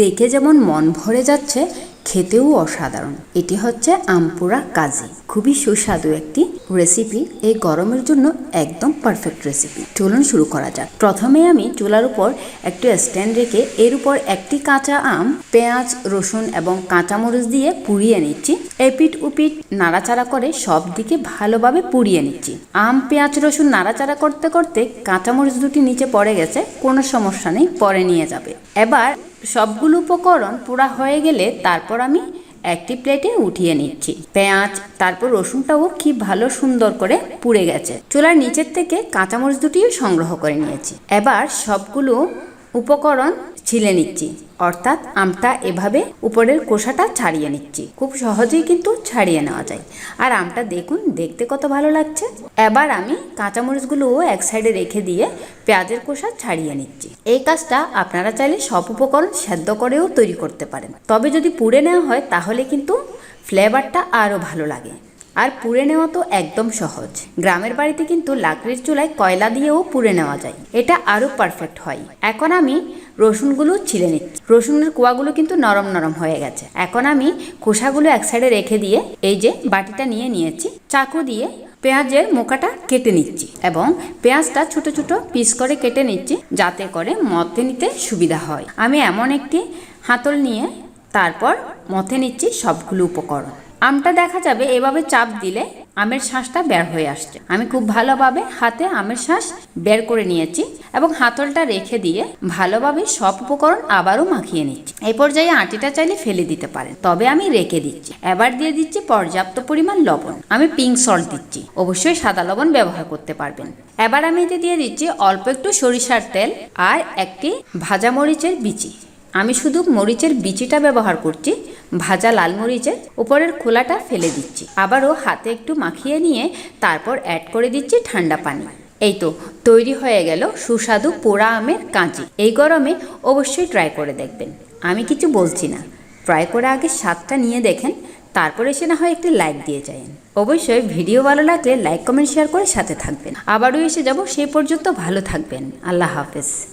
দেখে যেমন মন ভরে যাচ্ছে, খেতেও অসাধারণ। এটি হচ্ছে আমপুরা কাজি। খুবই সুস্বাদু একটি রেসিপি এই গরমের জন্য একদম পারফেক্ট রেসিপি চলুন শুরু করা যাক। প্রথমে আমি চুলার উপর একটু স্ট্যান্ড রেখে এর উপর একটি কাঁচা আম, পেঁয়াজ, রসুন এবং কাঁচামরিচ দিয়ে পুড়িয়ে নিচ্ছি। এপিট উপিট নাড়াচাড়া করে সব দিকে ভালোভাবে পুড়িয়ে নিচ্ছি। আম, পেঁয়াজ, রসুন নাড়াচাড়া করতে করতে কাঁচামরিচ দুটি নিচে পড়ে গেছে। কোনো সমস্যা নেই, পরে নিয়ে যাবে। এবার সবগুলো উপকরণ পোড়া হয়ে গেলে তারপর আমি একটি প্লেটে উঠিয়ে নিচ্ছি। পেঁয়াজ, তারপর রসুনটাও কি ভালো সুন্দর করে পুড়ে গেছে। চুলার নিচের থেকে কাঁচামরিচ দুটিও সংগ্রহ করে নিয়েছি। এবার সবগুলো উপকরণ ছিলে নিচ্ছি। অর্থাৎ আমটা এভাবে উপরের কোষাটা ছাড়িয়ে নিচ্ছি। খুব সহজেই কিন্তু ছাড়িয়ে নেওয়া যায়। আর আমটা দেখুন, দেখতে কত ভালো লাগছে। এবার আমি কাঁচামরিচগুলোও এক সাইডে রেখে দিয়ে পেঁয়াজের কোষা ছাড়িয়ে নিচ্ছি। এই কাজটা আপনারা চাইলে সব উপকরণ সেদ্ধ করেও তৈরি করতে পারেন। তবে যদি পুড়ে নেওয়া হয়, তাহলে কিন্তু ফ্লেভারটা আরও ভালো লাগে। আর পুড়ে নেওয়া তো একদম সহজ। গ্রামের বাড়িতে কিন্তু লাকড়ির চুলায় কয়লা দিয়েও পুড়ে নেওয়া যায়। এটা আরও পারফেক্ট হয়। এখন আমি রসুনগুলো ছিলে নিচ্ছি। রসুনের কুয়াগুলো কিন্তু নরম নরম হয়ে গেছে। এখন আমি খোসাগুলো এক সাইডে রেখে দিয়ে এই যে বাটিটা নিয়ে নিয়েছি, চাকু দিয়ে পেঁয়াজের মোকাটা কেটে নিচ্ছি এবং পেঁয়াজটা ছোট ছোট পিস করে কেটে নিচ্ছি যাতে করে মতে নিতে সুবিধা হয়। আমি এমন একটি হাতল নিয়ে তারপর মথে নিচ্ছি সবগুলো উপকরণ। আমটা দেখা যাবে, এভাবে চাপ দিলে আমের শ্বাসটা বের হয়ে আসছে। আমি খুব ভালোভাবে হাতে আমের শ্বাস বের করে নিয়েছি এবং হাতলটা রেখে দিয়ে ভালোভাবে সব উপকরণ আবারও মাখিয়ে নিচ্ছি। এই পর্যায়ে আটিটা চাইলে ফেলে দিতে পারেন, তবে আমি রেখে দিচ্ছি। এবার দিয়ে দিচ্ছি পর্যাপ্ত পরিমাণ লবণ। আমি পিঙ্ক সল্ট দিচ্ছি। অবশ্যই সাদা লবণ ব্যবহার করতে পারবেন। এবার আমি এতে দিয়ে দিচ্ছি অল্প একটু সরিষার তেল আর একটি ভাজা মরিচের বিচি। আমি শুধু মরিচের বিচিটা ব্যবহার করছি ভাজা লাল মরিচের উপরের খোলাটা ফেলে দিচ্ছি। আবারও হাতে একটু মাখিয়ে নিয়ে তারপর অ্যাড করে দিচ্ছি ঠান্ডা পানি। এই তো, তৈরি হয়ে গেল সুস্বাদু পোড়া আমের কাঁচি। এই গরমে অবশ্যই ট্রাই করে দেখবেন। আমি কিছু বলছি না। ট্রাই করে আগে স্বাদটা নিয়ে দেখেন, তারপরে এসে না হয় একটি লাইক দিয়ে যাবেন অবশ্যই ভিডিও ভালো লাগলে লাইক কমেন্ট শেয়ার করে সাথে থাকবেন। আবারও এসে যাব সেই পর্যন্ত ভালো থাকবেন। আল্লাহ হাফেজ।